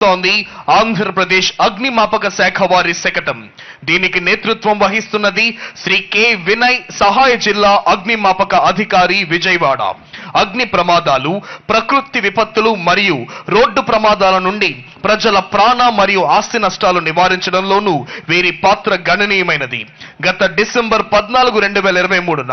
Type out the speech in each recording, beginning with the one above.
తోంది ఆంధ్రప్రదేశ్ అగ్నిమాపక శాఖ వారి శకటం. దీనికి నేతృత్వం వహిస్తున్నది శ్రీ కె. వినయ్ సహాయ జిల్లా అగ్నిమాపక అధికారి విజయవాడ. అగ్ని ప్రమాదాలు ప్రకృతి విపత్తులు మరియు రోడ్డు ప్రమాదాల నుండి ప్రజల ప్రాణ మరియు ఆస్తి నష్టాలు నివారించడంలోనూ వీరి పాత్ర గణనీయమైనది. గత డిసెంబర్ పద్నాలుగు రెండు వేల ఇరవై మూడున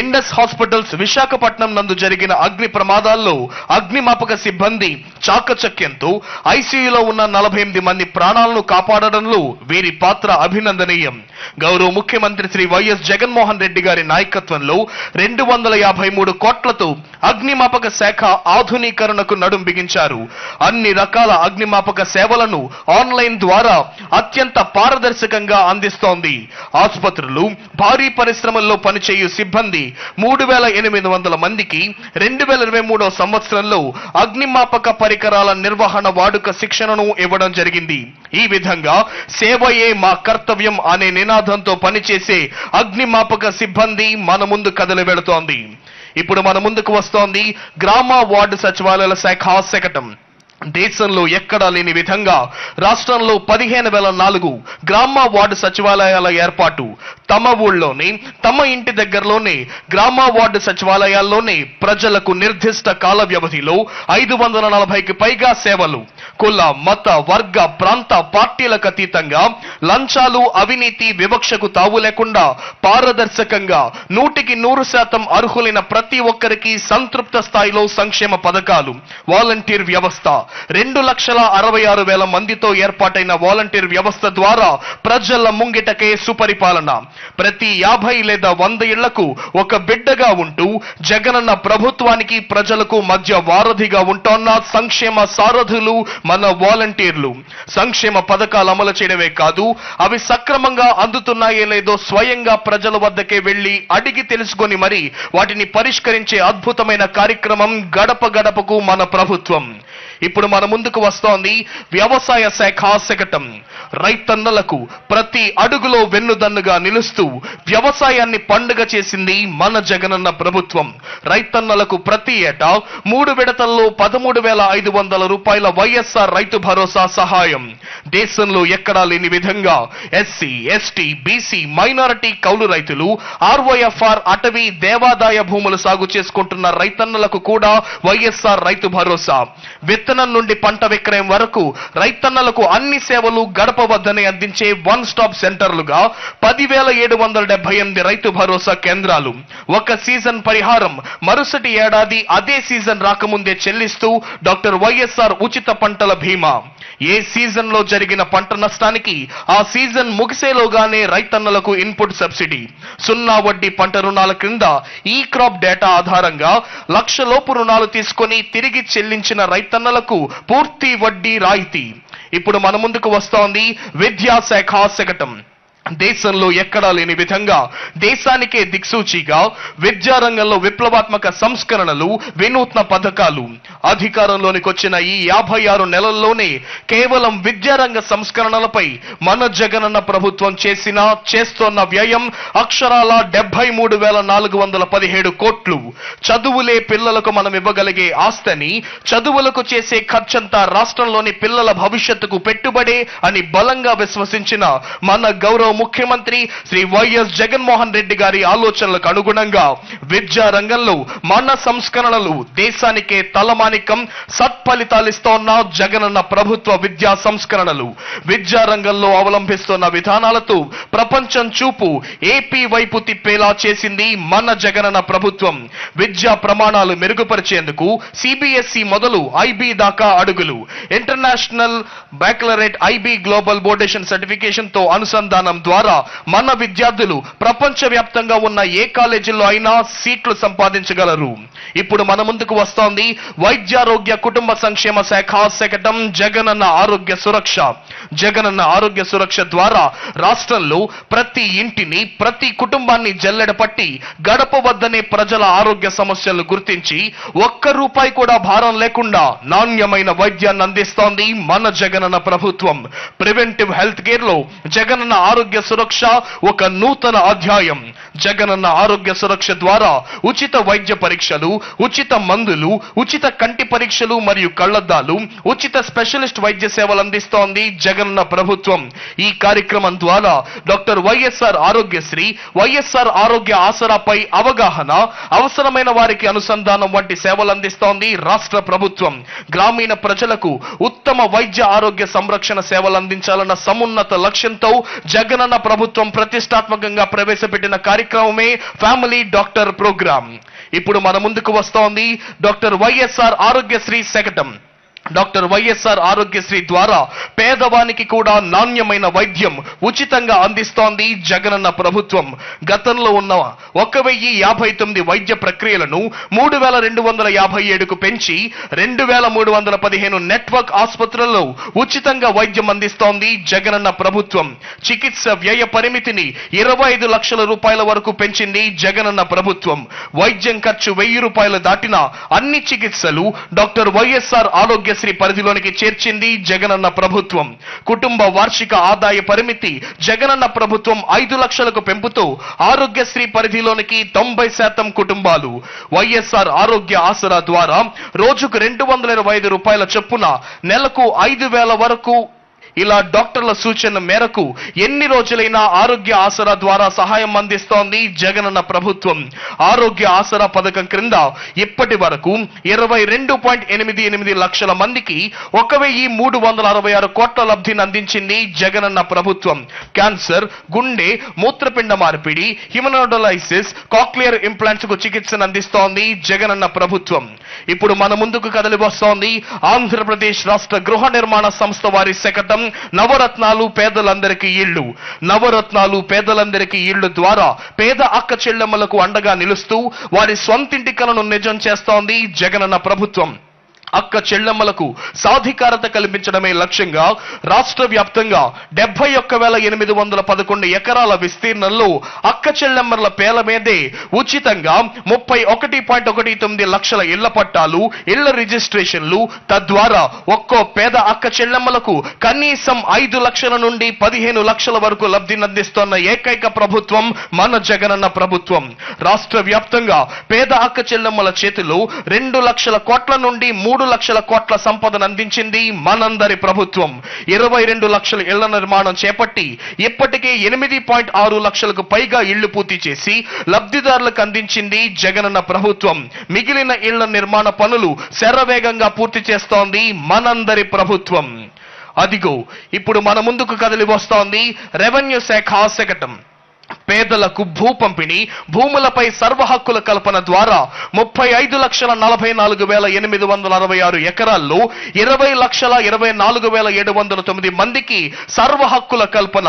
ఇండస్ హాస్పిటల్స్ విశాఖపట్నం నందు జరిగిన అగ్ని ప్రమాదాల్లో అగ్నిమాపక సిబ్బంది చాకచక్యంతో ఐసీయూలో ఉన్న నలభై ఎనిమిది మంది ప్రాణాలను కాపాడడంలో వీరి పాత్ర అభినందనీయం. గౌరవ ముఖ్యమంత్రి శ్రీ వైఎస్ జగన్మోహన్ రెడ్డి గారి నాయకత్వంలో రెండు వందల యాభై మూడు కోట్లతో అగ్నిమాపక శాఖ ఆధునీకరణకు నడుం బిగించారు. అన్ని రకాల అగ్నిమాపక సేవలను ఆన్లైన్ ద్వారా అత్యంత పారదర్శకంగా అందిస్తోంది. ఆసుపత్రులు భారీ పరిశ్రమల్లో పనిచేయు సిబ్బంది మూడు వేల ఎనిమిది వందల మందికి రెండు వేల ఇరవై మూడో సంవత్సరంలో అగ్నిమాపక పరికరాల నిర్వహణ వాడుక శిక్షణను ఇవ్వడం జరిగింది. ఈ విధంగా సేవయే మా కర్తవ్యం అనే నినాదంతో పనిచేసే అగ్నిమాపక సిబ్బంది మన ముందు కదలి వెళుతోంది. ఇప్పుడు మన ముందుకు వస్తోంది గ్రామ వార్డు సచివాలయాల శాఖ శకటం దేశంలో ఎక్కడా లేని విధంగా రాష్ట్రంలో పదిహేను వేల నాలుగు గ్రామ వార్డు సచివాలయాల ఏర్పాటు. తమ ఊళ్ళోనే తమ ఇంటి దగ్గరలోనే గ్రామ వార్డు సచివాలయాల్లోనే ప్రజలకు నిర్దిష్ట కాల వ్యవధిలో ఐదు వందల నలభైకి పైగా సేవలు. కుల మత వర్గ ప్రాంత పార్టీలకు అతీతంగా లంచాలు అవినీతి వివక్షకు తావు లేకుండా పారదర్శకంగా నూటికి నూరు శాతం అర్హులైన ప్రతి ఒక్కరికి సంతృప్త స్థాయిలో సంక్షేమ పథకాలు వాలంటీర్ వ్యవస్థ రెండు లక్షల అరవై ఆరు వేల మందితో ఏర్పాటైన వాలంటీర్ వ్యవస్థ ద్వారా ప్రజల ముంగిటకే సుపరిపాలన. ప్రతి యాభై లేదా వంద ఇళ్ళకు ఒక బిడ్డగా ఉంటూ జగనన్న ప్రభుత్వానికి ప్రజలకు మధ్య వారధిగా ఉంటోన్న సంక్షేమ సారథులు మన వాలంటీర్లు. సంక్షేమ పథకాలు అమలు చేయడమే కాదు అవి సక్రమంగా అందుతున్నాయో లేదో స్వయంగా ప్రజల వద్దకే వెళ్ళి అడిగి తెలుసుకొని మరి వాటిని పరిష్కరించే అద్భుతమైన కార్యక్రమం గడప గడపకు మన ప్రభుత్వం. ఇప్పుడు మన ముందుకు వస్తోంది వ్యవసాయ శాఖ శకటం రైతన్నలకు ప్రతి అడుగులో వెన్నుదన్నుగా నిలుస్తూ వ్యవసాయాన్ని పండుగ చేసింది మన జగనన్న ప్రభుత్వం. రైతన్నలకు ప్రతి ఏటా మూడు విడతల్లో పదమూడు వేల ఐదు వందల రూపాయల వైఎస్ఆర్ రైతు భరోసా సహాయం. దేశంలో ఎక్కడా లేని విధంగా ఎస్సీ ఎస్టీ బీసీ మైనారిటీ కౌలు రైతులు ఆర్వైఎఫ్ఆర్ అటవీ దేవాదాయ భూములు సాగు చేసుకుంటున్న రైతన్నలకు కూడా వైఎస్ఆర్ రైతు భరోసా. విత్తనం నుండి పంట విక్రయం వరకు రైతన్నలకు అన్ని సేవలు గడప వద్దనే అందించే వన్ స్టాప్ సెంటర్లుగా పదివేల ఏడు వందల డెబ్బై ఎనిమిది రైతు భరోసా కేంద్రాలు. ఒక సీజన్ పరిహారం మరుసటి ఏడాది అదే సీజన్ రాకముందే చెల్లిస్తూ డాక్టర్ వైఎస్ఆర్ ఉచిత పంటల బీమా. ఏ సీజన్లో జరిగిన పంట నష్టానికి ఆ సీజన్ ముగిసేలోగానే రైతన్నలకు ఇన్పుట్ సబ్సిడీ. సున్నా వడ్డీ పంట రుణాల క్రింద ఈ క్రాప్ డేటా ఆధారంగా లక్ష లోపు రుణాలు తీసుకొని తిరిగి చెల్లించిన రుణాలకు పూర్తి వడ్డీ రాయితీ. ఇప్పుడు మన ముందుకు వస్తోంది విద్యాశాఖ శకటం. దేశంలో ఎక్కడా లేని విధంగా దేశానికే దిక్సూచిగా విద్యారంగంలో విప్లవాత్మక సంస్కరణలు వినూత్న పథకాలు. అధికారంలోనికి వచ్చిన ఈ యాభై ఆరు నెలల్లోనే కేవలం విద్యారంగ సంస్కరణలపై మన జగనన్న ప్రభుత్వం చేసిన చేస్తోన్న వ్యయం అక్షరాల డెబ్బై మూడు వేల నాలుగు వందల పదిహేడు కోట్లు. చదువులే పిల్లలకు మనం ఇవ్వగలిగే ఆస్తిని చదువులకు చేసే ఖర్చంతా రాష్ట్రంలోని పిల్లల భవిష్యత్తుకు పెట్టుబడే అని బలంగా విశ్వసించిన మన గౌరవ ముఖ్యమంత్రి శ్రీ వైఎస్ జగన్మోహన్ రెడ్డి గారి ఆలోచనలకు అనుగుణంగా విద్యా రంగంలో మన సంస్కరణలు దేశానికే తలమానికం సత్ఫలితాలిస్తోన్న జగనన్న ప్రభుత్వ విద్యా సంస్కరణలు. విద్యా రంగంలో అవలంబిస్తున్న విధానాలతో ప్రపంచం చూపు ఏపీ వైపు తిప్పేలా చేసింది మన జగనన్న ప్రభుత్వం. విద్యా ప్రమాణాలు మెరుగుపరిచేందుకు సిబిఎస్ఈ మొదలు ఐబీ దాకా అడుగులు. ఇంటర్నేషనల్ బ్యాక్లరేట్ ఐబీ గ్లోబల్ బోర్డేషన్ సర్టిఫికేషన్తో అనుసంధానం ద్వారా మన విద్యార్థులు ప్రపంచ వ్యాప్తంగా ఉన్న ఏ కాలేజీల్లో అయినా సీట్లు సంపాదించగలరు. ఇప్పుడు మన ముందుకు వస్తోంది వైద్యారోగ్య కుటుంబ సంక్షేమ శాఖ శకటం జగనన్న ఆరోగ్య సురక్ష. జగనన్న ఆరోగ్య సురక్ష ద్వారా రాష్ట్రంలో ప్రతి ఇంటిని ప్రతి కుటుంబాన్ని జల్లెడ పట్టి గడప వద్దనే ప్రజల ఆరోగ్య సమస్యలను గుర్తించి ఒక్క రూపాయి కూడా భారం లేకుండా నాణ్యమైన వైద్యాన్ని అందిస్తోంది మన జగనన్న ప్రభుత్వం. ప్రివెంటివ్ హెల్త్ కేర్లో జగనన్న ఆరోగ్య ఆరోగ్య సురక్ష ఒక నూతన అధ్యాయం. జగనన్న ఆరోగ్య సురక్ష ద్వారా ఉచిత వైద్య పరీక్షలు ఉచిత మందులు ఉచిత కంటి పరీక్షలు మరియు కళ్ళద్దాలు ఉచిత స్పెషలిస్ట్ వైద్య సేవలు అందిస్తోంది జగనన్న ప్రభుత్వం. ఈ కార్యక్రమం ద్వారా డాక్టర్ వైఎస్ఆర్ ఆరోగ్యశ్రీ వైఎస్ఆర్ ఆరోగ్య ఆసరాపై అవగాహన అవసరమైన వారికి అనుసంధానం వంటి సేవలు అందిస్తోంది రాష్ట్ర ప్రభుత్వం. గ్రామీణ ప్రజలకు ఉత్తమ వైద్య ఆరోగ్య సంరక్షణ సేవలు అందించాలన్న సమున్నత లక్ష్యంతో జగనన్న ప్రభుత్వం ప్రతిష్టాత్మకంగా ప్రవేశపెట్టిన కార్యక్రమమే ఫ్యామిలీ డాక్టర్ ప్రోగ్రామ్. ఇప్పుడు మన ముందుకు వస్తోంది డాక్టర్ వైఎస్ఆర్ ఆరోగ్యశ్రీ శకటం. డాక్టర్ వైఎస్ఆర్ ఆరోగ్యశ్రీ ద్వారా పేదవానికి కూడా నాణ్యమైన వైద్యం ఉచితంగా అందిస్తోంది జగనన్న ప్రభుత్వం. గతంలో ఉన్న ఒక వెయ్యి యాభై తొమ్మిది వైద్య ప్రక్రియలను మూడు వేల రెండు వందల యాభై ఏడుకు పెంచి రెండు వేల మూడు వందల పదిహేను నెట్వర్క్ ఆసుపత్రుల్లో ఉచితంగా వైద్యం అందిస్తోంది జగనన్న ప్రభుత్వం. చికిత్స వ్యయ పరిమితిని ఇరవై ఐదు లక్షల రూపాయల వరకు పెంచింది జగనన్న ప్రభుత్వం. వైద్యం ఖర్చు వెయ్యి రూపాయలు దాటిన అన్ని చికిత్సలు డాక్టర్ వైఎస్ఆర్ ఆరోగ్య ఆరోగ్యశ్రీ పరిధిలోనికి చేర్చింది జగనన్న ప్రభుత్వం. కుటుంబ వార్షిక ఆదాయ పరిమితి జగనన్న ప్రభుత్వం ఐదు లక్షలకు పెంపుతూ ఆరోగ్యశ్రీ పరిధిలోనికి తొంభై శాతం కుటుంబాలు. వైఎస్ఆర్ ఆరోగ్య ఆసరా ద్వారా రోజుకు రెండు వందల ఇరవై ఐదు రూపాయల చొప్పున నెలకు ఐదు వేల వరకు ఇలా డాక్టర్ల సూచన మేరకు ఎన్ని రోజులైనా ఆరోగ్య ఆసరా ద్వారా సహాయం అందిస్తోంది జగనన్న ప్రభుత్వం. ఆరోగ్య ఆసరా పథకం క్రింద ఇప్పటి వరకు ఇరవై రెండు పాయింట్ ఎనిమిది ఎనిమిది లక్షల మందికి ఒక వెయ్యి మూడు వందల అరవై ఆరు కోట్ల లబ్ధిని అందించింది జగనన్న ప్రభుత్వం. క్యాన్సర్ గుండె మూత్రపిండ మార్పిడి హిమనోడలైసిస్ కాక్లియర్ ఇంప్లాంట్స్కు చికిత్సను అందిస్తోంది జగనన్న ప్రభుత్వం. ఇప్పుడు మన ముందుకు కదలి వస్తోంది ఆంధ్రప్రదేశ్ రాష్ట్ర గృహ నిర్మాణ సంస్థ వారి శకటం. నవరత్నాలు పేదలందరికీ ఇళ్ళు. నవరత్నాలు పేదలందరికీ ఇళ్ళు ద్వారా పేద అక్క చెల్లెమ్మలకు అండగా నిలుస్తూ వారి సొంతింటి కలను నిజం చేస్తోంది జగనన్న ప్రభుత్వం. అక్క చెల్లెమ్మలకు సాధికారత కల్పించడమే లక్ష్యంగా రాష్ట్ర వ్యాప్తంగా డెబ్బై ఒక్క వేల ఎనిమిది వందల పదకొండు ఎకరాల విస్తీర్ణంలో అక్క చెల్లెమ్మల పేల మీదే ఉచితంగా ముప్పై ఒకటి పాయింట్ ఒకటి తొమ్మిది లక్షల ఇళ్ళ పట్టాలు ఇళ్ళ రిజిస్ట్రేషన్లు తద్వారా ఒక్కో పేద అక్క చెల్లెమ్మలకు కనీసం ఐదు లక్షల నుండి పదిహేను లక్షల వరకు లబ్ధి అందిస్తోన్న ఏకైక ప్రభుత్వం మన జగనన్న ప్రభుత్వం. రాష్ట్ర వ్యాప్తంగా పేద అక్క చెల్లెమ్మల చేతిలో రెండు లక్షల కోట్ల నుండి మూడు లక్షల కోట్ల సంపదను అందించింది మనందరి ప్రభుత్వం. ఇరవై రెండు లక్షల ఇళ్ళ నిర్మాణం చేపట్టి ఇప్పటికే ఎనిమిది పాయింట్ ఆరు లక్షలకు పైగా ఇళ్ళు పూర్తి చేసి లబ్ధిదారులకు అందించింది జగనన్న ప్రభుత్వం. మిగిలిన ఇళ్ళ నిర్మాణ పనులు శరవేగంగా పూర్తి చేస్తోంది మనందరి ప్రభుత్వం. అదిగో ఇప్పుడు మన ముందుకు కదిలి వస్తోంది రెవెన్యూ శాఖ శకటం పేదలకు భూ పంపిణీ భూములపై సర్వ హక్కుల కల్పన ద్వారా ముప్పై ఐదు లక్షల నలభై నాలుగు వేల ఎనిమిది వందల అరవై ఆరు ఎకరాల్లో ఇరవై లక్షల ఇరవై నాలుగు వేల ఏడు వందల తొమ్మిది మందికి సర్వ హక్కుల కల్పన.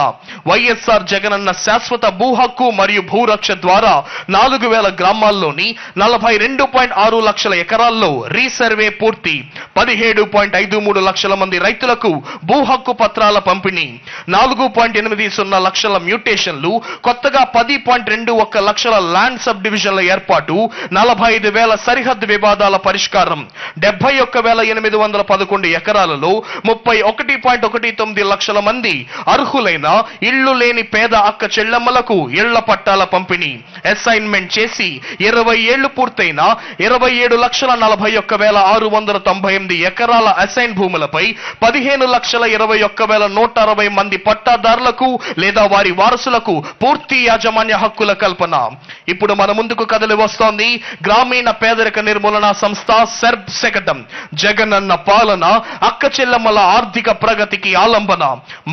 వైఎస్ఆర్ జగనన్న శాశ్వత భూ హక్కు మరియు భూరక్ష ద్వారా నాలుగు వేల గ్రామాల్లోని నలభై రెండు పాయింట్ ఆరు లక్షల ఎకరాల్లో రీసర్వే పూర్తి. పదిహేడు పాయింట్ ఐదు మూడు లక్షల మంది రైతులకు భూ హక్కు పత్రాల పంపిణీ నాలుగు పాయింట్ ఎనిమిది సున్నా లక్షల మ్యూటేషన్లు కొత్తగా పది పాయింట్ రెండు ఒక్క లక్షల ల్యాండ్ సబ్ డివిజన్ల ఏర్పాటు నలభై ఐదు వేల సరిహద్దు వివాదాల పరిష్కారం డెబ్బై ఒక్క వేల ఎనిమిది వందల పదకొండు ఎకరాలలో ముప్పై ఒకటి పాయింట్ ఒకటి తొమ్మిది లక్షల మంది అర్హులైన ఇళ్ళు లేని పేద అక్క చెల్లెమ్మలకు ఇళ్ళ పట్టాల పంపిణీ అసైన్మెంట్ చేసి ఇరవై ఏళ్ళు పూర్తయిన ఇరవై ఏడు లక్షల నలభై ఒక్క వేల ఆరు వందల తొంభై ఎనిమిది ఎకరాల అసైన్ భూములపై పదిహేను లక్షల ఇరవై ఒక్క వేల నూట అరవై మంది పట్టాదారులకు లేదా వారి వారసులకు పూర్తి యాజమాన్య హక్కుల కల్పన. ఇప్పుడు మన ముందుకు కదలి వస్తోంది గ్రామీణ పేదరిక నిర్మూలన సంస్థ సెర్బ్ శకటం జగనన్న పాలన అక్క చెల్లెమ్మల ఆర్థిక ప్రగతికి ఆలంబన.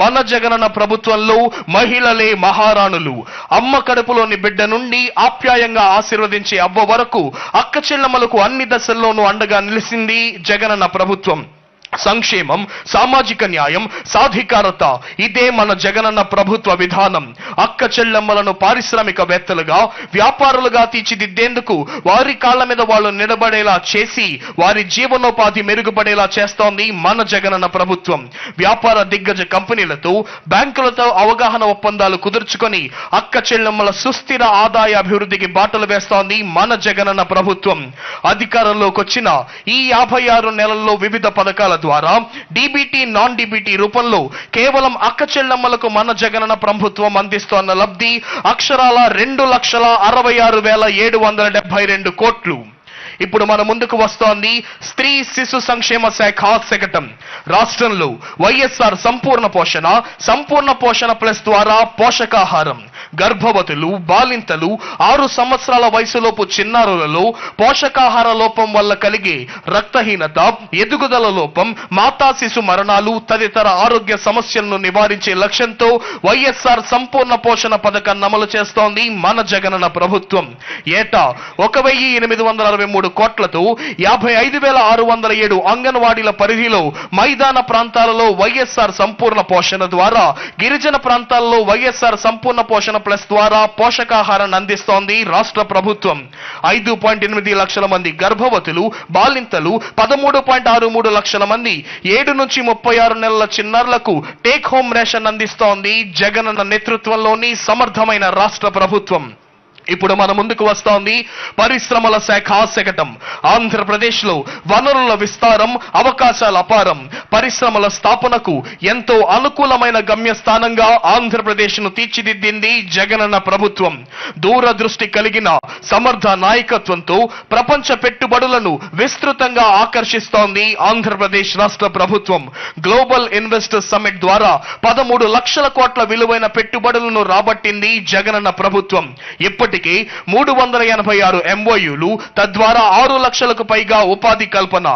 మన జగనన్న ప్రభుత్వంలో మహిళలే మహారాణులు. అమ్మ కడుపులోని బిడ్డ నుండి ఆప్యాయంగా ఆశీర్వదించే అవ్వ వరకు అక్క చెల్లెమ్మలకు అన్ని దశల్లోనూ అండగా నిలిచింది జగనన్న ప్రభుత్వం. సంక్షేమం సామాజిక న్యాయం సాధికారత ఇదే మన జగనన్న ప్రభుత్వ విధానం. అక్క చెల్లెమ్మలను పారిశ్రామికవేత్తలుగా వ్యాపారులుగా తీర్చిదిద్దేందుకు వారి కాళ్ళ మీద వాళ్ళు నిలబడేలా చేసి వారి జీవనోపాధి మెరుగుపడేలా చేస్తోంది మన జగనన్న ప్రభుత్వం. వ్యాపార దిగ్గజ కంపెనీలతో బ్యాంకులతో అవగాహన ఒప్పందాలు కుదుర్చుకొని అక్క చెల్లెమ్మల సుస్థిర ఆదాయ అభివృద్ధికి బాటలు వేస్తోంది మన జగనన్న ప్రభుత్వం. అధికారంలోకి వచ్చిన ఈ యాభై ఆరు నెలల్లో వివిధ పథకాల ద్వారా డీబీటీ నాన్ డీబీటీ రూపంలో కేవలం అక్క చెల్లెమ్మలకు మన జగనన్న ప్రభుత్వం అందిస్తోన్న లబ్ధి అక్షరాల రెండు లక్షల అరవై ఆరు వేల ఏడు వందల డెబ్బై రెండు కోట్లు. ఇప్పుడు మన ముందుకు వస్తోంది స్త్రీ శిశు సంక్షేమ శాఖ శకటం రాష్ట్రంలో వైఎస్ఆర్ సంపూర్ణ పోషణ సంపూర్ణ పోషణ ప్లస్ ద్వారా పోషకాహారం. గర్భవతులు బాలింతలు ఆరు సంవత్సరాల వయసులోపు చిన్నారులలో పోషకాహార లోపం వల్ల కలిగే రక్తహీనత ఎదుగుదల లోపం మాతా శిశు మరణాలు తదితర ఆరోగ్య సమస్యలను నివారించే లక్ష్యంతో వైఎస్ఆర్ సంపూర్ణ పోషణ పథకాన్ని అమలు చేస్తోంది మన జగనన్న ప్రభుత్వం. ఏటా ఒక వెయ్యి ఎనిమిది వందల అరవై మూడు కోట్లతో యాభై ఐదు వేల ఆరు వందల ఏడు అంగన్వాడీల పరిధిలో మైదాన ప్రాంతాలలో వైఎస్ఆర్ సంపూర్ణ పోషణ ద్వారా గిరిజన ప్రాంతాల్లో వైఎస్ఆర్ సంపూర్ణ పోషణ ప్లస్ ద్వారా పోషకాహారాన్ని అందిస్తోంది రాష్ట్ర ప్రభుత్వం. ఐదు పాయింట్ ఎనిమిది లక్షల మంది గర్భవతులు బాలింతలు పదమూడు పాయింట్ ఆరు మూడు లక్షల మంది ఏడు నుంచి ముప్పై ఆరు నెలల చిన్నారులకు టేక్ హోమ్ రేషన్ అందిస్తోంది జగనన్న నేతృత్వంలోని సమర్థమైన రాష్ట్ర ప్రభుత్వం. ఇప్పుడు మన ముందుకు వస్తోంది పరిశ్రమల శాఖ శకటం ఆంధ్రప్రదేశ్లో వనరుల విస్తారం అవకాశాల అపారం. పరిశ్రమల స్థాపనకు ఎంతో అనుకూలమైన గమ్యస్థానంగా ఆంధ్రప్రదేశ్ను తీర్చిదిద్దింది జగనన్న ప్రభుత్వం. దూరదృష్టి కలిగిన సమర్థ నాయకత్వంతో ప్రపంచ పెట్టుబడులను విస్తృతంగా ఆకర్షిస్తోంది ఆంధ్రప్రదేశ్ రాష్ట్ర ప్రభుత్వం. గ్లోబల్ ఇన్వెస్టర్స్ సమ్మిట్ ద్వారా పదమూడు లక్షల కోట్ల విలువైన పెట్టుబడులను రాబట్టింది జగనన్న ప్రభుత్వం. ఇప్పటి ఇప్పటికే మూడు వందల ఎనభై ఆరు ఎంఓయూలు తద్వారా ఆరు లక్షలకు పైగా ఉపాధి కల్పన.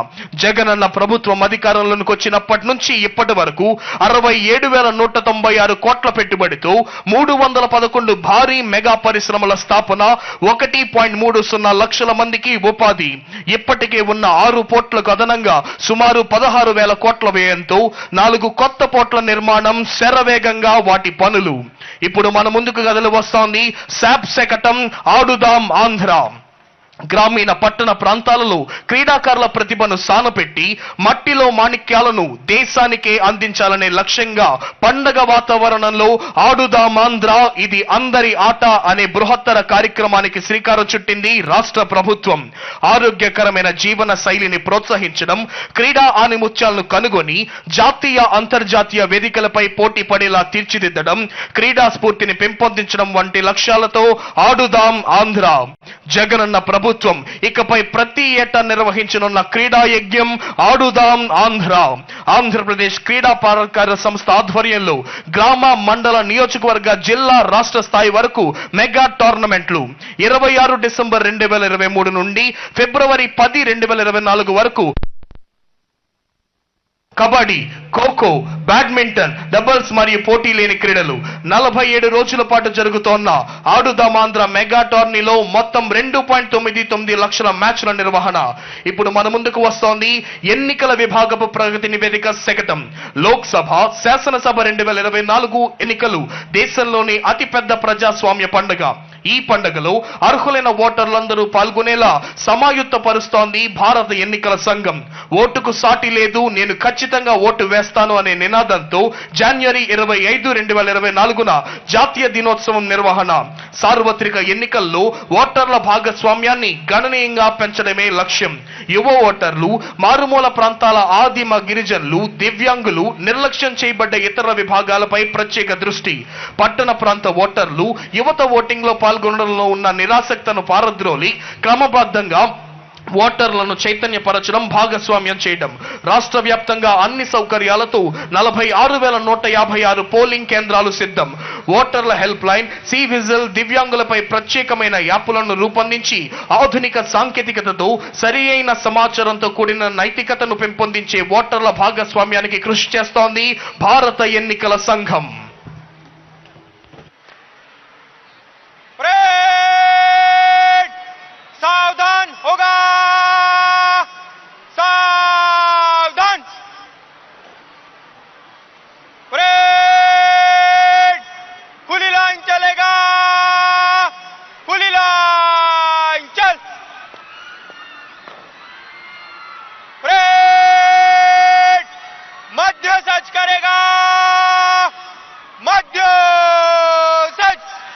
జగనన్న ప్రభుత్వం అధికారంలోకి వచ్చినప్పటి నుంచి ఇప్పటి వరకు అరవై ఏడు వేల నూట తొంభై ఆరు కోట్ల పెట్టుబడితో మూడు వందల పదకొండు భారీ మెగా పరిశ్రమల స్థాపన ఒకటి పాయింట్ మూడు సున్నా లక్షల మందికి ఉపాధి. ఇప్పటికే ఉన్న ఆరు పోర్ట్లకు అదనంగా సుమారు పదహారు వేల కోట్ల వ్యయంతో నాలుగు కొత్త పోర్ట్ల నిర్మాణం శరవేగంగా వాటి పనులు. ఇప్పుడు మన ముందుకు కదలి వస్తోంది. శాప్ శకటం ఆడుదాం ఆంధ్ర. గ్రామీణ పట్టణ ప్రాంతాలలో క్రీడాకారుల ప్రతిభను సానపెట్టి మట్టిలో మాణిక్యాలను దేశానికే అందించాలనే లక్ష్యంగా పండగ వాతావరణంలో ఆడుదామాంధ్ర ఇది అందరి ఆట అనే బృహత్తర కార్యక్రమానికి శ్రీకారం చుట్టింది రాష్ట్ర ప్రభుత్వం. ఆరోగ్యకరమైన జీవన శైలిని ప్రోత్సహించడం క్రీడా ఆనిముత్యాలను కనుగొని జాతీయ అంతర్జాతీయ వేదికలపై పోటీ పడేలా తీర్చిదిద్దడం క్రీడా స్ఫూర్తిని పెంపొందించడం వంటి లక్ష్యాలతో ఆడుదాం ఆంధ్ర. జగనన్న ప్రభు ప్రభుత్వం. ఇకపై ప్రతి ఏటా నిర్వహించనున్న క్రీడా యజ్ఞం ఆడుదాం ఆంధ్ర. ఆంధ్రప్రదేశ్ క్రీడా ప్రాధికార సంస్థ ఆధ్వర్యంలో గ్రామ మండల నియోజకవర్గ జిల్లా రాష్ట్ర స్థాయి వరకు మెగా టోర్నమెంట్లు. ఇరవై ఆరు డిసెంబర్ రెండు వేల ఇరవై మూడు నుండి ఫిబ్రవరి పది రెండు వేల ఇరవై నాలుగు వరకు కబడ్డీ ఖోఖో బ్యాడ్మింటన్ డబుల్స్ మరియు పోటీ లేని క్రీడలు. నలభై ఏడు రోజుల పాటు జరుగుతోన్న ఆడుదామాంధ్ర మెగా టోర్నీలో మొత్తం రెండు పాయింట్ తొమ్మిది తొమ్మిది లక్షల మ్యాచ్ల నిర్వహణ. ఇప్పుడు మన ముందుకు వస్తోంది ఎన్నికల విభాగపు ప్రగతి నివేదిక శకటం. లోక్సభ శాసనసభ రెండు వేల ఇరవై నాలుగు ఎన్నికలు. దేశంలోని అతిపెద్ద ప్రజాస్వామ్య పండుగ. ఈ పండుగలో అర్హులైన ఓటర్లందరూ పాల్గొనేలా సమాయుత్త పరుస్తోంది భారత ఎన్నికల సంఘం. ఓటుకు సాటి లేదు నేను ఖచ్చితంగా ఓటు వేస్తాను అనే నినాదంతో జనవరి ఇరవై ఐదు రెండు వేల ఇరవై నాలుగున జాతీయ దినోత్సవం నిర్వహణ. సార్వత్రిక ఎన్నికల్లో ఓటర్ల భాగస్వామ్యాన్ని గణనీయంగా పెంచడమే లక్ష్యం. యువ ఓటర్లు మారుమూల ప్రాంతాల ఆదిమ గిరిజనులు దివ్యాంగులు నిర్లక్ష్యం చేయబడ్డ ఇతర విభాగాలపై ప్రత్యేక దృష్టి. పట్టణ ప్రాంత ఓటర్లు యువత ఓటింగ్లో పాల్గొనడంలో ఉన్న నిరాసక్తను పారద్రోలి క్రమబద్ధంగా ఓటర్లను చైతన్యపరచడం భాగస్వామ్యం చేయడం. రాష్ట్ర వ్యాప్తంగా అన్ని సౌకర్యాలతో నలభై ఆరు వేల నూట యాభై ఆరు పోలింగ్ కేంద్రాలు సిద్ధం. ఓటర్ల హెల్ప్ లైన్ సి విజిల్ దివ్యాంగులపై ప్రత్యేకమైన యాప్లను రూపొందించి ఆధునిక సాంకేతికతతో సరి అయిన సమాచారంతో కూడిన నైతికతను పెంపొందించే ఓటర్ల భాగస్వామ్యానికి కృషి చేస్తోంది భారత ఎన్నికల సంఘం. Hooray!